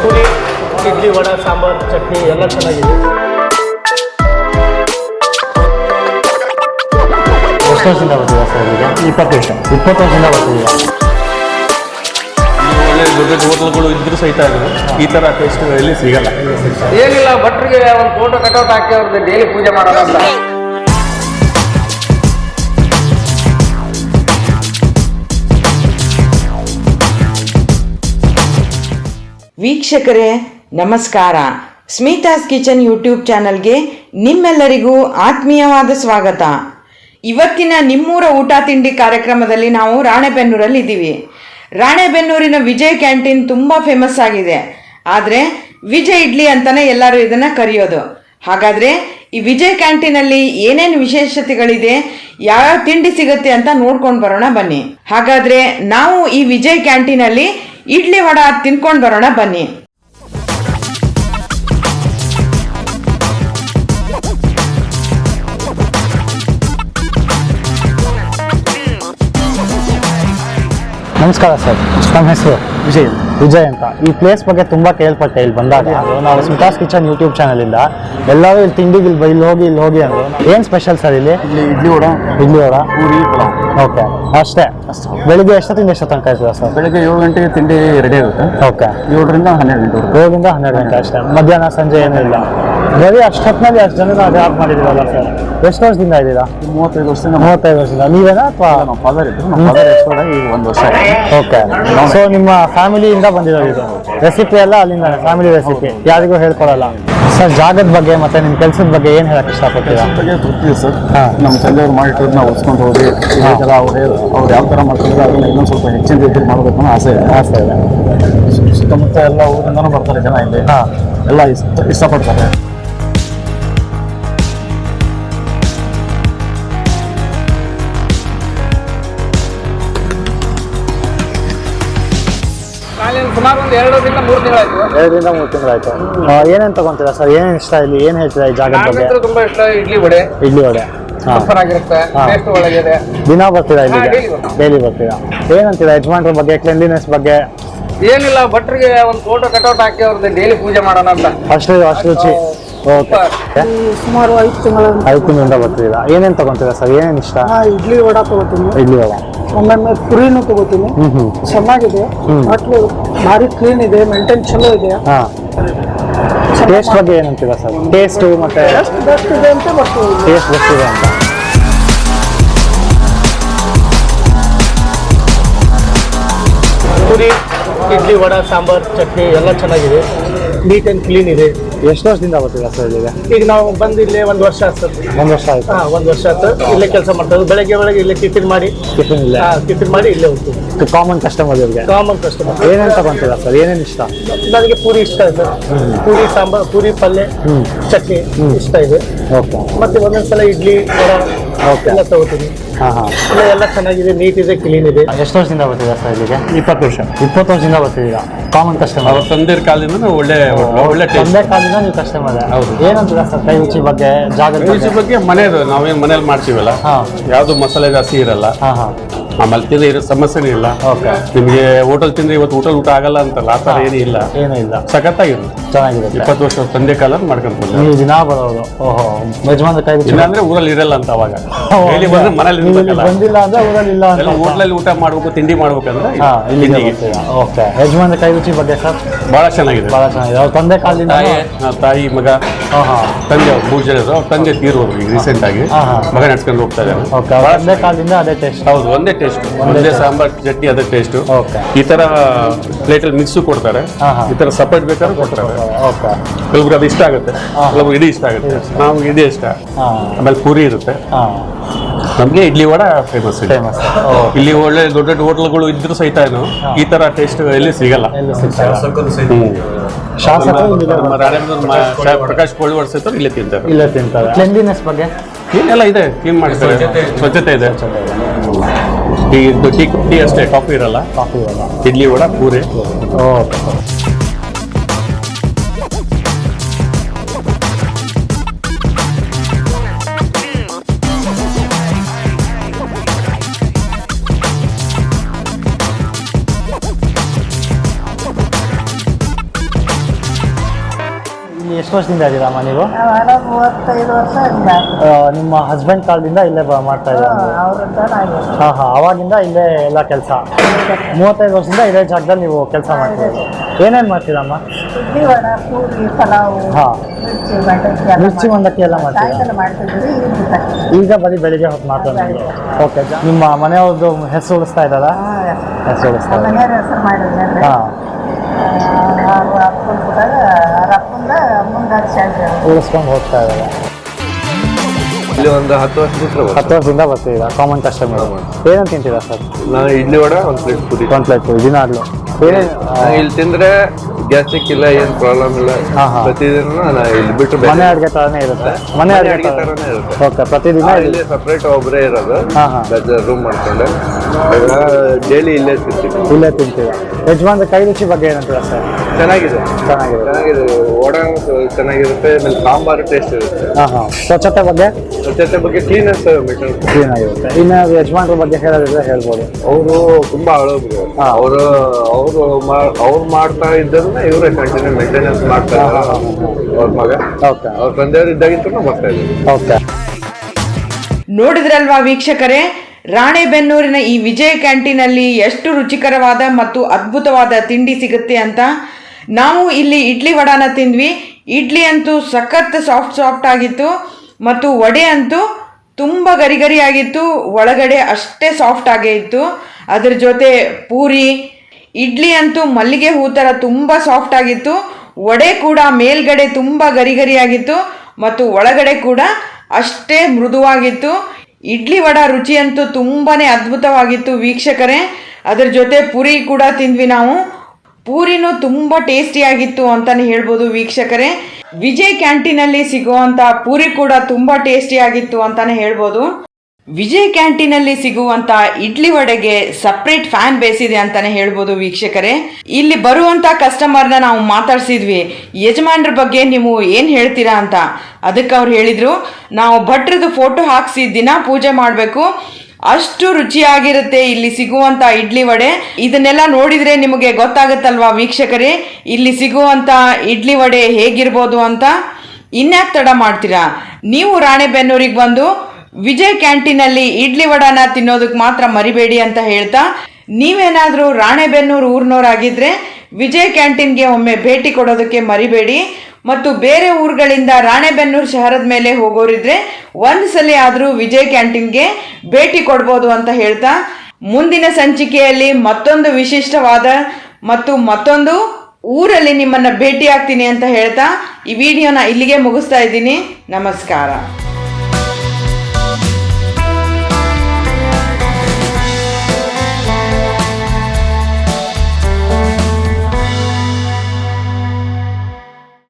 ಪುರಿ ಇಡ್ಲಿ ವಡೆ ಸಾಂಬಾರು ಚಟ್ನಿ ಎಲ್ಲ ಚೆನ್ನಾಗಿದೆ. ಎಷ್ಟು ವರ್ಷದಿಂದ ಬರ್ತೀರಾ ಸರ್ ಇಲ್ಲಿಗೆ ಇಪ್ಪತ್ತು ವರ್ಷ. ಇಪ್ಪತ್ತು ವರ್ಷದಿಂದ ಬರ್ತಿದ್ದೀರಾ ಒಳ್ಳೆ ದೊಡ್ಡ ದೊಡ್ಡ ಹೋಟೆಲ್ಗಳು ಇದ್ರೂ ಸಹಿತ ಅದು ಈ ತರ ಟೇಸ್ಟ್ ಎಲ್ಲಿ ಸಿಗಲ್ಲ. ಏನಿಲ್ಲ ಭಟ್ರಿಗೆ ಒಂದು ಫೋಟೋ ಕಟೌಟ್ ಹಾಕಿ ಅವ್ರದ್ದು ಡೈಲಿ ಪೂಜೆ ಮಾಡೋಣ ಅಂತ. ವೀಕ್ಷಕರೇ ನಮಸ್ಕಾರ. ಸ್ಮಿತಾಸ್ ಕಿಚನ್ ಯೂಟ್ಯೂಬ್ ಚಾನಲ್ಗೆ ನಿಮ್ಮೆಲ್ಲರಿಗೂ ಆತ್ಮೀಯವಾದ ಸ್ವಾಗತ. ಇವತ್ತಿನ ನಿಮ್ಮೂರ ಊಟ ತಿಂಡಿ ಕಾರ್ಯಕ್ರಮದಲ್ಲಿ ನಾವು ರಾಣೆಬೆನ್ನೂರಲ್ಲಿ ಇದ್ದೀವಿ ರಾಣೆಬೆನ್ನೂರಿನ ವಿಜಯ್ ಕ್ಯಾಂಟೀನ್ ತುಂಬ ಫೇಮಸ್ ಆಗಿದೆ. ಆದರೆ ವಿಜಯ್ ಇಡ್ಲಿ ಅಂತಾನೆ ಎಲ್ಲರೂ ಇದನ್ನ ಕರೆಯೋದು. ಹಾಗಾದ್ರೆ ಈ ವಿಜಯ್ ಕ್ಯಾಂಟೀನಲ್ಲಿ ಏನೇನು ವಿಶೇಷತೆಗಳಿದೆ, ಯಾವ್ಯಾವ ತಿಂಡಿ ಸಿಗುತ್ತೆ ಅಂತ ನೋಡ್ಕೊಂಡು ಬರೋಣ ಬನ್ನಿ. ಹಾಗಾದ್ರೆ ನಾವು ಈ ವಿಜಯ್ ಕ್ಯಾಂಟೀನಲ್ಲಿ ಇಡ್ಲಿ ವಡ ತಿನ್ಕೊಂಡು ಬರೋಣ ಬನ್ನಿ. ನಮಸ್ಕಾರ ಸರ್. ನಮ್ಮ ಹೆಸರು ವಿಜಯ್ ವಿಜಯ್ ಅಂತ. ಈ ಪ್ಲೇಸ್ ಬಗ್ಗೆ ತುಂಬ ಕೇಳ್ಪಟ್ಟೆ ಇಲ್ಲಿ ಬಂದಾಗ. ನಾವು ಸ್ಮಿತಾಸ್ ಕಿಚನ್ ಯೂಟ್ಯೂಬ್ ಚಾನಲಿಂದ ಎಲ್ಲರೂ ಇಲ್ಲಿ ತಿಂಡಿಗೆ ಇಲ್ಲಿ ಇಲ್ಲಿ ಹೋಗಿ ಇಲ್ಲಿ ಹೋಗಿ ಅಂದರು. ಏನು ಸ್ಪೆಷಲ್ ಸರ್ ಇಲ್ಲಿ? ಇಲ್ಲಿ ಇಡ್ಲಿ ವಡ. ಇಡ್ಲಿ ವಡ? ಪೂರಿ ಪಲಾವ್. ಓಕೆ ಅಷ್ಟೇ. ಬೆಳಿಗ್ಗೆ ಎಷ್ಟೊತ್ತಿಂದ ಎಷ್ಟು ತನಕ ಇರ್ತದೆ ಸರ್ ಬೆಳಗ್ಗೆ ಏಳು ಗಂಟೆಗೆ ತಿಂಡಿ ರೆಡಿ ಆಗುತ್ತೆ. ಓಕೆ ಏಳರಿಂದ ಹನ್ನೆರಡು ಗಂಟೆ ಏಳರಿಂದ ಹನ್ನೆರಡು ಗಂಟೆ ಅಷ್ಟೇ. ಮಧ್ಯಾಹ್ನ ಸಂಜೆ ಏನೂ ಇಲ್ಲ. ಬರೀ ಅಷ್ಟೊತ್ತಿನಲ್ಲಿ ಅಷ್ಟು ಜನ ಜಾಬ್ ಮಾಡಿದ್ದೀರಲ್ಲ ಸರ್ ಎಷ್ಟು ವರ್ಷದಿಂದ ಇದ್ದೀರಾ? ಮೂವತ್ತೈದು ವರ್ಷದಿಂದ. ಮೂವತ್ತೈದು ವರ್ಷದಿಂದ. ನೀವೇನಾ ಅಥವಾ? ನಮ್ಮ ಫಾದರ್ ಇದ್ರು ನಮ್ಮ ಫಾದರ್ ಎಕ್ಸ್ಪೋರ್ಟ್ ಆಗಿ ಈಗ ಒಂದು ವರ್ಷ ಓಕೆ ಸೊ ನಿಮ್ಮ ಫ್ಯಾಮಿಲಿಯಿಂದ ಬಂದಿರೋದು ಇದು? ರೆಸಿಪಿ ಎಲ್ಲ ಅಲ್ಲಿಂದ ಫ್ಯಾಮಿಲಿ ರೆಸಿಪಿ ಯಾರಿಗೂ ಹೇಳ್ಕೊಡಲ್ಲ. ಸರ್ ಜಾಗದ ಬಗ್ಗೆ ಮತ್ತೆ ನಿಮ್ಮ ಕೆಲಸದ ಬಗ್ಗೆ ಏನು ಹೇಳಕ್ ಇಷ್ಟಪಡ್ತೀರಾ? ಬಗ್ಗೆ ಸರ್ ನಮ್ಮ ತಂದೆಯವ್ರು ಮಾಡಿಟ್ಟಿರೋದು ನಾವು ಉಳಿಸ್ಕೊಂಡು ಹೋಗಿ ಥರ ಅವ್ರು ಅವ್ರು ಯಾವ ಥರ ಮಾಡ್ತಿದ್ರೆ ಅದನ್ನ ಇನ್ನೊಂದು ಸ್ವಲ್ಪ ಹೆಚ್ಚಿನ ರೀತಿಯಲ್ಲಿ ಮಾಡಬೇಕು ಅನ್ನೋ ಆಸೆ ಇದೆ ಆಸೆ ಇದೆ. ಸುತ್ತಮುತ್ತ ಎಲ್ಲ ಊರಿಂದನೂ ಬರ್ತಾರೆ ಜನ ಇಲ್ಲಿ. ಹಾ. ಎಲ್ಲ ಇಷ್ಟ ಇಷ್ಟಪಡ್ತಾರೆ. ಸುಮಾರು ಒಂದು ಎರಡರಿಂದ ಮೂರು ತಿಂಗಳಾಯ್ತು ಎರಡರಿಂದ ಮೂರು ತಿಂಗಳಾಯ್ತು ಏನೇನು ತಗೊಂತೀರಾ ಸರ್? ಏನೇನು ಇಷ್ಟ ಇಲ್ಲಿ? ಏನು ಹೇಳ್ತೀರಾ ಈ ಜಾಗದ ಬಗ್ಗೆ? ನಾನಂತೂ ತುಂಬಾ ಇಷ್ಟ ಇಡ್ಲಿ ವಡೆ. ಇಡ್ಲಿ ವಡೆ. ಸೂಪರ್ ಆಗಿರುತ್ತೆ ಟೇಸ್ಟ್ ಒಳಗಿದೆ ದಿನ ಬರ್ತೀರಾ ಇಲ್ಲಿ ಇಲ್ಲಿಗೆ ಡೈಲಿ ಬರ್ತೀರಾ? ಏನಂತೀರಾ ಯಜಮಾನ್ರ ಬಗ್ಗೆ ಕ್ಲೆನ್ಲಿನೆಸ್ ಬಗ್ಗೆ? ಏನಿಲ್ಲ ಭಟ್ರಿಗೆ ಒಂದು ಫೋಟೋ ಕಟೌಟ್ ಹಾಕಿ ಅವ್ರದ್ದು ಡೈಲಿ ಪೂಜೆ ಮಾಡೋಣ ಅಂತ. ಅಷ್ಟು ಅಷ್ಟು ರುಚಿ. ಸುಮಾರು ಐದು ತಿಂಗಳ ಐದು ತಿಂಗಳಿಂದ ಬರ್ತೀರಾ ಏನೇನು ತಗೊಂತೀರಾ ಸರ್? ಏನೇನು ಇಷ್ಟ? ಇಡ್ಲಿ ವಡಾ ತಗೋತೀನಿ. ಇಡ್ಲಿ ವಡೆ. ಒಮ್ಮೊಮ್ಮೆ ಪುರಿನೂ ತಗೋತೀನಿ. ಚೆನ್ನಾಗಿದೆ. ಹೋಟ್ಲು ಭಾರಿ ಕ್ಲೀನ್ ಇದೆ ಮೇಂಟೈನ್ ಚಲೋ ಇದೆ. ಹಾಂ. ಟೇಸ್ಟ್ ಬಗ್ಗೆ ಏನಂತೀರಾ ಸರ್? ಟೇಸ್ಟ್ ಮತ್ತೆ ಎಷ್ಟು ಬೆಸ್ಟ್ ಇದೆ ಅಂತ ಬರ್ತೀವಿ ಟೇಸ್ಟ್ ಬರ್ತಿದೆ ಅಂತ. ಪುರಿ ಇಡ್ಲಿ ವಡೆ ಸಾಂಬಾರ್ ಚಟ್ನಿ ಎಲ್ಲ ಚೆನ್ನಾಗಿದೆ. ನೀಟ್ ಆ್ಯಂಡ್ ಕ್ಲೀನ್ ಇದೆ. ಎಷ್ಟು ವರ್ಷದಿಂದ ಬರ್ತಿದೆ ಸರ್ ಇಲ್ಲಿಗೆ? ಈಗ ನಾವು ಬಂದು ಇಲ್ಲಿ ಒಂದು ವರ್ಷ ಆಯ್ತು ಒಂದು ವರ್ಷ ಆಯ್ತು? ಹಾಂ ಒಂದು ವರ್ಷ ಆಯ್ತು ಇಲ್ಲೇ ಕೆಲಸ ಮಾಡ್ತಾರೆ ಬೆಳಗ್ಗೆ ಬೆಳಗ್ಗೆ ಇಲ್ಲೇ ಟಿಫಿನ್ ಮಾಡಿ. ಟಿಫಿನ್ ಇಲ್ಲ? ಟಿಫಿನ್ ಮಾಡಿ ಇಲ್ಲೇ ಹೋಗ್ತೀವಿ. ಕಾಮನ್ ಕಸ್ಟಮರ್ ಇವ್ರಿಗೆ? ಕಾಮನ್ ಕಸ್ಟಮರ್ ಏನೇನು ತಗೊಂತೀರ ಸರ್? ಏನೇನು ಇಷ್ಟ? ನನಗೆ ಪೂರಿ ಇಷ್ಟ ಇದೆ. ಪೂರಿ ಸಾಂಬಾರ್ ಪೂರಿ ಪಲ್ಯ ಚಟ್ನಿ ಇಷ್ಟ ಇದೆ. ಓಕೆ. ಮತ್ತೆ ಒಂದೊಂದ್ಸಲ ಇಡ್ಲಿ ವಡ. Okay. ಎಲ್ಲ ತಗೋತೀನಿ. ಹಾಂ ಹಾಂ. ಇಲ್ಲ ಎಲ್ಲ ಚೆನ್ನಾಗಿದೆ ನೀಟ್ ಇದೆ ಕ್ಲೀನ್ ಇದೆ. ಎಷ್ಟು ವರ್ಷದಿಂದ ಬರ್ತಿದ್ದೀರಾ ಸರ್ ಇಲ್ಲಿಗೆ? ಇಪ್ಪತ್ತು ವರ್ಷ. ಇಪ್ಪತ್ತು ವರ್ಷದಿಂದ ಬರ್ತಿದ್ದೀರಾ ಕಾಮನ್ ಕಸ್ಟಮರ್ ಅವ್ರ ಕಾಲದಿಂದ ನಾವು ಒಳ್ಳೆ ಒಳ್ಳೆ ಟೇಸ್ಟ್ ಒಂದೇ ಕಾಲದಿಂದ ನೀವು ಕಸ್ಟಮರ್ ಹೌದು. ಏನಂತೀರಾ ಸರ್ ಕೈ ರುಚಿ ಬಗ್ಗೆ ಜಾಗದ ರುಚಿ ಬಗ್ಗೆ? ಬಗ್ಗೆ ಮನೆಯದು ನಾವೇನು ಮನೇಲಿ ಮಾಡ್ತೀವಲ್ಲ? ಹಾಂ. ಯಾವುದು ಮಸಾಲೆ ಜಾಸ್ತಿ ಇರಲ್ಲ. ಹಾಂ ಹಾಂ. ಆಮೇಲೆ ತಿಂದ್ರೆ ಇರೋ ಸಮಸ್ಯೆನೇ ಇಲ್ಲ. ಓಕೆ ನಿಮಗೆ ಹೋಟೆಲ್ ತಿಂದ್ರೆ ಇವತ್ತು ಹೋಟೆಲ್ ಊಟ ಆಗಲ್ಲ ಅಂತಲ್ಲ ಆ ಥರ ಏನೂ ಇಲ್ಲ. ಏನೂ ಇಲ್ಲ. ಸಖತ್ತಾಗಿರು ಚೆನ್ನಾಗಿದೆ. ಇಪ್ಪತ್ತು ವರ್ಷ ತಂದೆ ಕಾಲ ಮಾಡ್ಕೊಂಡು ಬರ್ತೀವಿ ನೀವು ದಿನ ಬರೋದು ಓಹೋ. ಯಜಮಾನ್ರ ಕೈ ರುಚಿ ಇಲ್ಲಾಂದ್ರೆ ಊರಲ್ಲಿ ಇರಲ್ಲ ಅಂತ ಅವಾಗ. ಡೈಲಿ ಬಂದ್ರೆ ಮನೇಲಿ ನೀವು ಇರ್ಬೇಕಲ್ಲ. ಬಂದಿಲ್ಲ ಅಂದ್ರೆ ಊರಲ್ಲಿ ಇಲ್ಲ ಅಂತ ಹೋಟ್ಲಲ್ಲಿ ಊಟ ಮಾಡಬೇಕು ತಿಂಡಿ ಮಾಡ್ಬೇಕಂದ್ರೆ ಹಾ ಇಲ್ಲಿಗೆ ತಿಂಡಿಗೆ. ಬರ್ತೀರಾ ಓಕೆ. ಯಜಮಾನ ಕೈ ರುಚಿ ಬಗ್ಗೆ ಸರ್? ಬಹಳ ಚೆನ್ನಾಗಿದೆ. ಭಾಳ ಚೆನ್ನಾಗಿದೆ. ಅವ್ರ ತಂದೆ ಕಾಲದಿಂದ ತಾಯಿ ಆ, ತಾಯಿ ಮಗ ಹಾಂ ಹಾಂ. ತಂದೆ ಮೂರು ಜನ ಇದ್ರು. ಅವ್ರ ತಂದೆ ತೀರೋದ್ರು ಈಗ ರೀಸೆಂಟ್ ಆಗಿ. ಹಾ, ಹಾ. ಮಗ ನಡ್ಸ್ಕೊಂಡು ಹೋಗ್ತಾ ಇದ್ದಾರೆ ಓಕೆ. ಅವ್ರ ತಂದೆ ಕಾಲದಿಂದ ಅದೇ ಟೇಸ್ಟ್ ಹೌದು ಒಂದೇ ಟೇಸ್ಟ್ ಒಂದೇ ಸಾಂಬಾರ್ ಚಟ್ನಿ ಅದೇ ಟೇಸ್ಟ್ ಓಕೆ. ಈ ತರ ಪ್ಲೇಟಲ್ಲಿ ಮಿಕ್ಸು ಕೊಡ್ತಾರೆ. ಈ ಥರ ಸಪರೇಟ್ ಬೇಕಾದ್ರೆ ಕೊಡ್ತಾರೆ. ಓಕೆ. ಕೆಲವ್ರಿಗೆ ಅದು ಇಷ್ಟ ಆಗುತ್ತೆ. ಕೆಲವ್ರಿಗೆ ಇಡೀ ಇಷ್ಟ ಆಗುತ್ತೆ. ನಾವು ಇಡೀ ಇಷ್ಟ. ಆಮೇಲೆ ಪೂರಿ ಇರುತ್ತೆ. ನಮಗೆ ಇಡ್ಲಿ ವಡ ಫೇಮಸ್ ಇದೆ. ಫೇಮಸ್ ಇಲ್ಲಿ ಒಳ್ಳೆ ದೊಡ್ಡ ದೊಡ್ಡ ಹೋಟ್ಲ್ಗಳು ಇದ್ರು ಸಹಿತ ಏನು ಈ ತರ ಟೇಸ್ಟ್ ಎಲ್ಲಿ ಸಿಗಲ್ಲ. ಪ್ರಕಾಶ್ ಕೋಳಿವಾಡ್ ಸಹಿತ ಇಲ್ಲೇ ತಿಂತಾರೆ. ಇಲ್ಲೇ ತಿಂತಾರೆ. ಕ್ಲೆನ್ಲಿನೆಸ್ ಬಗ್ಗೆ? ಏನೆಲ್ಲ ಇದೆ ಕ್ಲೀನ್ ಮಾಡ್ತಾರೆ. ಸ್ವಚ್ಛತೆ ಇದೆ. ಟೀ ಇದು ಟೀ ಟೀ ಅಷ್ಟೇ ಕಾಫಿ ಇರಲ್ಲ? ಕಾಫಿ ಇರಲ್ಲ. ಇಡ್ಲಿ ವಡ ಪೂರಿ? ಓಕೆ. ಎಷ್ಟು ವರ್ಷದಿಂದ ಇದ್ದೀರಮ್ಮ ನೀವು ಮೂವತ್ತೈದು ಆ, ನಿಮ್ಮ ಹಸ್ಬೆಂಡ್ ಕಾಲದಿಂದ ಇಲ್ಲೇ ಬ- ಮಾಡ್ತಾ ಇದ್ದೀರಾ ನಾವು ಹಾಂ ಹಾಂ ಅವಾಗಿಂದ ಇಲ್ಲೇ ಎಲ್ಲ ಕೆಲಸ ಮೂವತ್ತೈದು ವರ್ಷದಿಂದ ಇದೇ ಜಾಗದಲ್ಲಿ ನೀವು ಕೆಲಸ ಮಾಡ್ತೀರಿ ಏನೇನು ಮಾಡ್ತೀರಮ್ಮ ಇಡ್ಲಿ ವಡ ಪೂರಿ ಪಲಾವು ಹಾಂ ಮಿರ್ಚಿ ಮಂಡಕ್ಕಿ ಎಲ್ಲ ಮಿರ್ಚಿ ಮಂಡಕ್ಕಿ ಎಲ್ಲ ಮಾಡ್ತೀರಾ ಸಾಯಂಕಾಲ ಮಾಡ್ತಿದ್ವಿ ಈಗ ಈಗ ಬರೀ ಬೆಳಿಗ್ಗೆ ಹೊತ್ತು ಮಾತ್ರ ಓಕೆ ನಿಮ್ಮ ಮನೆಯವ್ರದ್ದು ಹೆಸರು ಉಳಿಸ್ತಾ ಇದ್ದಾರಾ ಹೆಸರು ಉಳಿಸ್ತಾ ಇದ್ದಾರೆ ಮನೆಯವ್ರ ಹೆಸರು ಮಾಡಿದ್ರೆ ಹಾಂ ಅವ್ರ ಅಪ್ಪನ ಕೊಟ್ಟಾಗ ಉಳಿಸ್ಕೊಂಡು ಹೋಗ್ತಾ ಇದ್ದಾರೆ. ಇಲ್ಲಿ ಒಂದು ಹತ್ತು ವರ್ಷ ಬಿಟ್ಟರೆ ಹತ್ತು ವರ್ಷದಿಂದ ಬರ್ತಿದ್ದೀರಾ? ಕಾಮನ್ ಕಸ್ಟಮರ್ ಏನಂತ ತಿಂತೀರಾ ಸರ್? ನಾನು ಇಡ್ಲಿ ವಡ ಒಂದು ಪ್ಲೇಟ್ ಪೂರಿ ಒಂದು ಪ್ಲೇಟ್ ದಿನಾಗ್ಲೂ ದಿನ ನಾನು ಇಲ್ಲಿ ತಿಂದ್ರೆ ಗ್ಯಾಸ್ಟ್ರಿಕ್ ಇಲ್ಲ ಏನು ಪ್ರಾಬ್ಲಮ್ ಇಲ್ಲ. ಹಾ, ಹಾ. ಪ್ರತಿದಿನ ನಾನು ಇಲ್ಲಿ ಬಿಟ್ಟು ಮನೆ ಅಡುಗೆ ತರನೇ ಇರುತ್ತೆ. ಮನೆ ಅಡುಗೆ ಅಡುಗೆ ಥರನೇ ಇರುತ್ತೆ. ಓಕೆ ಪ್ರತಿದಿನ ಇಲ್ಲಿ ಇಲ್ಲಿ ಸಪ್ರೇಟ್ ಒಬ್ಬರೇ ಇರೋದು. ಹಾ, ಹಾ. ರೂಮ್ ಮಾಡ್ಕೊಂಡು. ಡೈಲಿ ಇಲ್ಲೇ ತಿಂತೀವಿ. ಇಲ್ಲೇ ತಿಂತೀರಾ? ಯಜಮಾನ್ರ ಕೈ ರುಚಿ ಬಗ್ಗೆ ಏನಂತ ಸರ್? ಚೆನ್ನಾಗಿದೆ. ಚೆನ್ನಾಗಿದೆ. ಚೆನ್ನಾಗಿದೆ. ವಡ ಚೆನ್ನಾಗಿರುತ್ತೆ ಆಮೇಲೆ ಸಾಂಬಾರು ಟೇಸ್ಟ್ ಇರುತ್ತೆ. ಹಾಂ ಹಾಂ. ಸ್ವಚ್ಛತೆ ಬಗ್ಗೆ? ಸ್ವಚ್ಛತೆ ಬಗ್ಗೆ ಕ್ಲೀನೆಸ್ ಮೇಂಟೈನ್ ಕ್ಲೀನ್ ಆಗಿರುತ್ತೆ. ಇನ್ನು ಯಜಮಾನ್ರ ಬಗ್ಗೆ ಹೇಳೋದಿದ್ರೆ ಹೇಳ್ಬೋದು. ಅವರು ತುಂಬಾ ಹಳಬ್ರು. ಹಾ. ಅವರು ಅವರು ಅವ್ರು ಮಾಡ್ತಾ ಇವರೇ ಕಂಟಿನ್ಯೂ ಮೇಂಟೆನೆನ್ಸ್ ಮಾಡ್ತಾ ಅವ್ರ ಮಗ. ಓಕೆ ಅವ್ರ ತಂದೆಯವರು ಇದ್ದಾಗಿಂತ ಬರ್ತಾ ಓಕೆ ನೋಡಿದ್ರಲ್ವಾ ವೀಕ್ಷಕರೇ ರಾಣೆಬೆನ್ನೂರಿನ ಈ ವಿಜಯ್ ಕ್ಯಾಂಟೀನಲ್ಲಿ ಎಷ್ಟು ರುಚಿಕರವಾದ ಮತ್ತು ಅದ್ಭುತವಾದ ತಿಂಡಿ ಸಿಗುತ್ತೆ ಅಂತ ನಾವು ಇಲ್ಲಿ ಇಡ್ಲಿ ವಡಾನ ತಿಂದ್ವಿ. ಇಡ್ಲಿ ಅಂತೂ ಸಖತ್ ಸಾಫ್ಟ್ ಸಾಫ್ಟ್ ಆಗಿತ್ತು ಮತ್ತು ವಡೆ ಅಂತೂ ತುಂಬ ಗರಿಗರಿಯಾಗಿತ್ತು ಗರಿ ಆಗಿತ್ತು. ಒಳಗಡೆ ಅಷ್ಟೇ ಸಾಫ್ಟ್ ಆಗೇ ಇತ್ತು. ಅದ್ರ ಜೊತೆ ಪೂರಿ ಇಡ್ಲಿ ಅಂತೂ ಮಲ್ಲಿಗೆ ಹೂ ಥರ ತುಂಬ ಸಾಫ್ಟ್ ಆಗಿತ್ತು. ವಡೆ ಕೂಡ ಮೇಲ್ಗಡೆ ತುಂಬ ಗರಿ ಗರಿಯಾಗಿತ್ತು ಮತ್ತು ಒಳಗಡೆ ಕೂಡ ಅಷ್ಟೇ ಮೃದುವಾಗಿತ್ತು. ಇಡ್ಲಿ ವಡ ರುಚಿಯಂತೂ ತುಂಬಾ ಅದ್ಭುತವಾಗಿತ್ತು ವೀಕ್ಷಕರೇ. ಅದರ ಜೊತೆ ಪುರಿ ಕೂಡ ತಿಂದ್ವಿ ನಾವು. ಪೂರಿನೂ ತುಂಬ ಟೇಸ್ಟಿಯಾಗಿತ್ತು ಅಂತಲೇ ಹೇಳ್ಬೋದು ವೀಕ್ಷಕರೇ. ವಿಜಯ್ ಕ್ಯಾಂಟೀನಲ್ಲಿ ಸಿಗುವಂಥ ಪೂರಿ ಕೂಡ ತುಂಬ ಟೇಸ್ಟಿಯಾಗಿತ್ತು ಅಂತಲೇ ಹೇಳ್ಬೋದು. ವಿಜಯ್ ಕ್ಯಾಂಟೀನಲ್ಲಿ ಸಿಗುವಂತ ಇಡ್ಲಿ ವಡೆಗೆ ಸಪ್ರೇಟ್ ಫ್ಯಾನ್ ಬೇಸ್ ಇದೆ ಅಂತಾನೆ ಹೇಳ್ಬೋದು ವೀಕ್ಷಕರೇ. ಇಲ್ಲಿ ಬರುವಂತ ಕಸ್ಟಮರ್ನ ನಾವು ಮಾತಾಡ್ಸಿದ್ವಿ. ಯಜಮಾನ್ರ ಬಗ್ಗೆ ನೀವು ಏನ್ ಹೇಳ್ತೀರಾ ಅಂತ. ಅದಕ್ಕೆ ಅವ್ರು ಹೇಳಿದ್ರು, ನಾವು ಭಟ್ರದ್ದು ಫೋಟೋ ಹಾಕ್ಸಿ ದಿನ ಪೂಜೆ ಮಾಡಬೇಕು. ಅಷ್ಟು ರುಚಿಯಾಗಿರುತ್ತೆ ಇಲ್ಲಿ ಸಿಗುವಂತ ಇಡ್ಲಿ ವಡೆ. ಇದನ್ನೆಲ್ಲ ನೋಡಿದ್ರೆ ನಿಮಗೆ ಗೊತ್ತಾಗುತ್ತಲ್ವಾ ವೀಕ್ಷಕರೇ? ಇಲ್ಲಿ ಸಿಗುವಂತ ಇಡ್ಲಿ ವಡೆ ಹೇಗಿರ್ಬೋದು ಅಂತ. ಇನ್ಯಾಕೆ ತಡ ಮಾಡ್ತೀರಾ? ನೀವು ರಾಣೆಬೆನ್ನೂರಿಗೆ ಬಂದು ವಿಜಯ್ ಕ್ಯಾಂಟೀನಲ್ಲಿ ಇಡ್ಲಿ ವಡಾನ ತಿನ್ನೋದಕ್ಕೆ ಮಾತ್ರ ಮರಿಬೇಡಿ ಅಂತ ಹೇಳ್ತಾ, ನೀವೇನಾದರೂ ರಾಣೆಬೆನ್ನೂರು ಊರಿನವರಾಗಿದ್ದರೆ ವಿಜಯ್ ಕ್ಯಾಂಟೀನ್ಗೆ ಒಮ್ಮೆ ಭೇಟಿ ಕೊಡೋದಕ್ಕೆ ಮರಿಬೇಡಿ. ಮತ್ತು ಬೇರೆ ಊರುಗಳಿಂದ ರಾಣೆಬೆನ್ನೂರು ಶಹರದ ಮೇಲೆ ಹೋಗೋರಿದ್ರೆ ಒಂದು ಸಲ ಆದರೂ ವಿಜಯ್ ಕ್ಯಾಂಟೀನ್ಗೆ ಭೇಟಿ ಕೊಡ್ಬೋದು ಅಂತ ಹೇಳ್ತಾ, ಮುಂದಿನ ಸಂಚಿಕೆಯಲ್ಲಿ ಮತ್ತೊಂದು ವಿಶಿಷ್ಟವಾದ ಮತ್ತು ಮತ್ತೊಂದು ಊರಲ್ಲಿ ನಿಮ್ಮನ್ನ ಭೇಟಿ ಆಗ್ತೀನಿ ಅಂತ ಹೇಳ್ತಾ, ಈ ವಿಡಿಯೋನ ಇಲ್ಲಿಗೆ ಮುಗಿಸ್ತಾ ಇದ್ದೀನಿ. ನಮಸ್ಕಾರ.